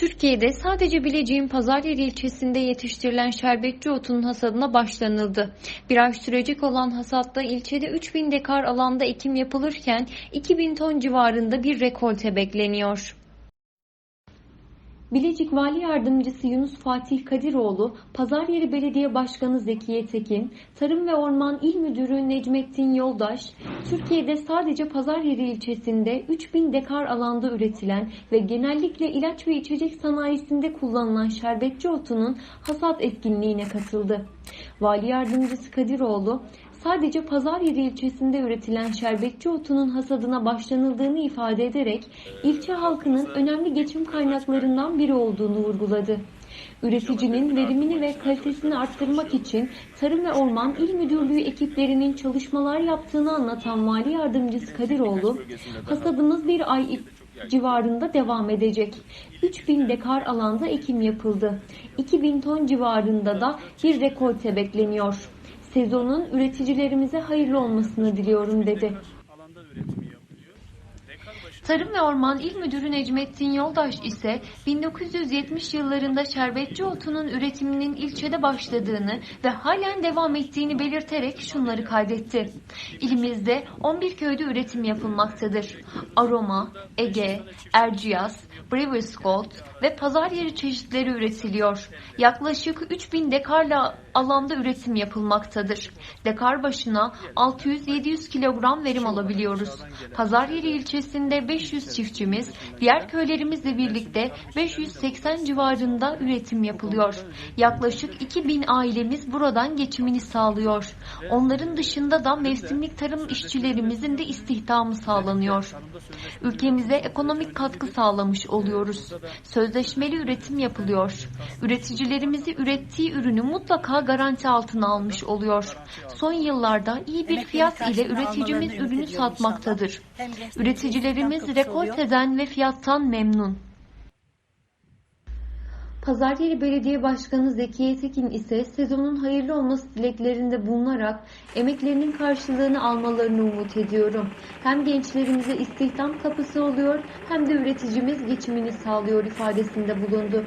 Türkiye'de sadece Bilecik'in Pazaryeri ilçesinde yetiştirilen şerbetçi otunun hasadına başlanıldı. Bir ay sürecek olan hasatta ilçede 3000 dekar alanda ekim yapılırken 2000 ton civarında bir rekolte bekleniyor. Bilecik Vali Yardımcısı Yunus Fatih Kadiroğlu, Pazaryeri Belediye Başkanı Zekiye Tekin, Tarım ve Orman İl Müdürü Necmettin Yoldaş, Türkiye'de sadece Pazaryeri ilçesinde 3000 dekar alanda üretilen ve genellikle ilaç ve içecek sanayisinde kullanılan şerbetçi otunun hasat etkinliğine katıldı. Vali Yardımcısı Kadiroğlu, sadece Pazaryeri ilçesinde üretilen şerbetçi otunun hasadına başlanıldığını ifade ederek ilçe halkının önemli geçim kaynaklarından biri olduğunu vurguladı. Üreticinin verimini ve kalitesini arttırmak için Tarım ve Orman İl Müdürlüğü ekiplerinin çalışmalar yaptığını anlatan Mali Yardımcısı Kadiroğlu, hasadımız bir ay civarında devam edecek. 3000 dekar alanda ekim yapıldı. 2000 ton civarında da bir rekolte bekleniyor. Sezonun üreticilerimize hayırlı olmasını diliyorum dedi. alanda üretimi yapılıyor. Dekar başı Tarım ve Orman İl Müdürü Necmettin Yoldaş ise 1970 yıllarında şerbetçi otunun üretiminin ilçede başladığını ve halen devam ettiğini belirterek şunları kaydetti. İlimizde 11 köyde üretim yapılmaktadır. Aroma, Ege, Erciyes, Brewers Gold ve pazar yeri çeşitleri üretiliyor. Yaklaşık 3000 dekarla alanda üretim yapılmaktadır. Dekar başına 600-700 kilogram verim alabiliyoruz. Pazar yeri ilçesinde 500 çiftçimiz, diğer köylerimizle birlikte 580 civarında üretim yapılıyor. Yaklaşık 2000 ailemiz buradan geçimini sağlıyor. Onların dışında da mevsimlik tarım işçilerimizin de istihdamı sağlanıyor. Ülkemize ekonomik katkı sağlamış oluyoruz. Sözleşmeli üretim yapılıyor. Üreticilerimizi ürettiği ürünü mutlaka garanti altına almış oluyor. Son yıllarda iyi bir fiyat ile üreticimiz ürünü satmaktadır. Üreticilerimiz rekolteden ve fiyattan memnun. Pazaryeri Belediye Başkanı Zekiye Tekin ise sezonun hayırlı olması dileklerinde bulunarak emeklerinin karşılığını almalarını umut ediyorum. Hem gençlerimize istihdam kapısı oluyor hem de üreticimiz geçimini sağlıyor ifadesinde bulundu.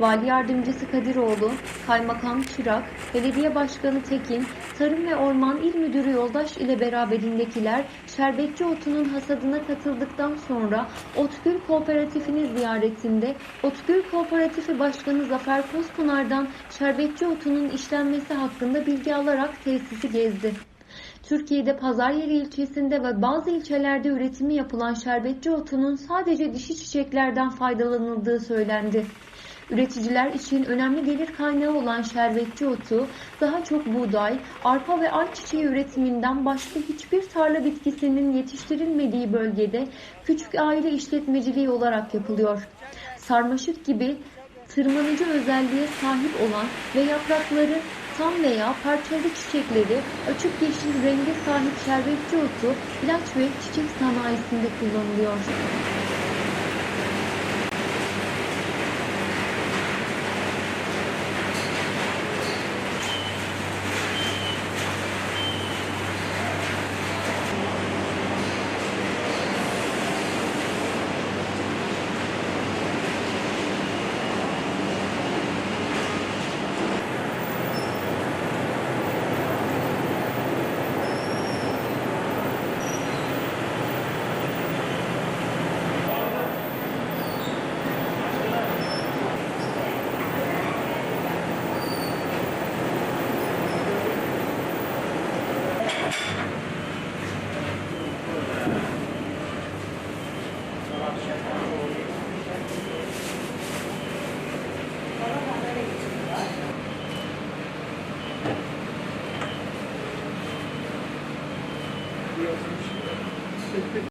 Vali Yardımcısı Kadiroğlu, Kaymakam Çırak, Belediye Başkanı Tekin, Tarım ve Orman İl Müdürü Yoldaş ile beraberindekiler şerbetçi otunun hasadına katıldıktan sonra Otgül Kooperatifini ziyaretinde Otgül Kooperatifi Başkanı Zafer Kozpınar'dan şerbetçi otunun işlenmesi hakkında bilgi alarak tesisi gezdi. Türkiye'de Pazaryeri ilçesinde ve bazı ilçelerde üretimi yapılan şerbetçi otunun sadece dişi çiçeklerden faydalanıldığı söylendi. Üreticiler için önemli gelir kaynağı olan şerbetçi otu daha çok buğday, arpa ve ayçiçeği üretiminden başka hiçbir tarla bitkisinin yetiştirilmediği bölgede küçük aile işletmeciliği olarak yapılıyor. Sarmaşık gibi tırmanıcı özelliğe sahip olan ve yaprakları tam veya parçalı çiçekleri açık yeşil renge sahip şerbetçi otu ilaç ve çiçek sanayisinde kullanılıyor.